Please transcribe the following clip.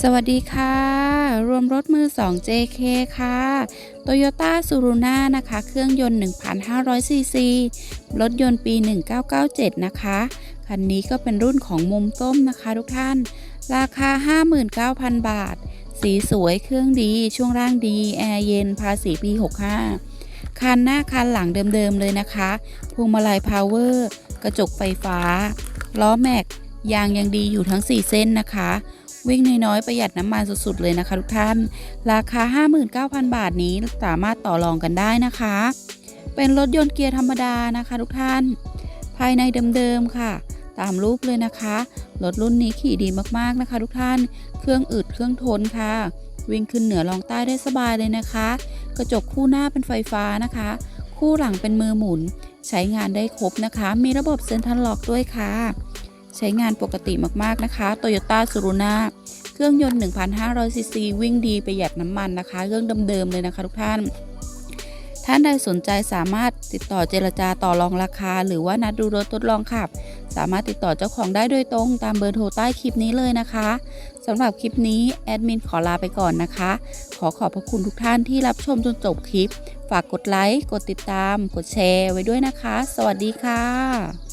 สวัสดีค่ะ รวมรถมือ 2 JK ค่ะ Toyota s u r u n a นะคะ เครื่องยนต์ 1,500 ซีซี รถยนต์ปี 1997 นะคะ คันนี้ก็เป็นรุ่นของมุมต้มนะคะทุกท่าน ราคา 59,000 บาท สีสวย เครื่องดี ช่วงล่างดี แอร์เย็น ภาษีปี 65 คันหน้าคันหลังเดิมๆเลยนะคะพวงมาลัยพาวเวอร์ กระจกไฟฟ้า ล้อแม็ก ยางยังดีอยู่ทั้ง 4 เส้นนะคะ วิ่งน้อยๆประหยัดน้ำมันสุดๆเลยนะคะทุกท่าน ราคา 59,000 บาทนี้สามารถต่อรองกันได้นะคะ เป็นรถยนต์เกียร์ธรรมดานะคะทุกท่าน ภายในเดิมๆค่ะ ตามรูปเลยนะคะ รถรุ่นนี้ขี่ดีมากๆนะคะ ทุกท่าน เครื่องอึดเครื่องทนค่ะ วิ่งขึ้นเหนือลองใต้ได้สบายเลยนะคะ กระจกคู่หน้าเป็นไฟฟ้านะคะ คู่หลังเป็นมือหมุน ใช้งานได้ครบนะคะ มีระบบเซ็นทรัลล็อกด้วยค่ะ ใช้งานปกติมากๆนะคะ Toyota s u r u n a เครื่องยนต์ 1,500 ซีซีวิ่งดีประหยัดน้ำมันนะคะ เครื่องเดิมๆเลยนะคะทุกท่านท่านใดสนใจสามารถติดต่อเจรจาต่อรองราคา หรือว่านัดดูรถทดลองขับ สามารถติดต่อเจ้าของได้โดยตรงตามเบอร์โทรใต้คลิปนี้เลยนะคะสำหรับคลิปนี้แอดมินขอลาไปก่อนนะคะ ขอขอบพระคุณทุกท่านที่รับชมจนจบคลิป ฝากกดไลค์ กดติดตาม กดแชร์ไว้ด้วยนะคะ สวัสดีค่ะ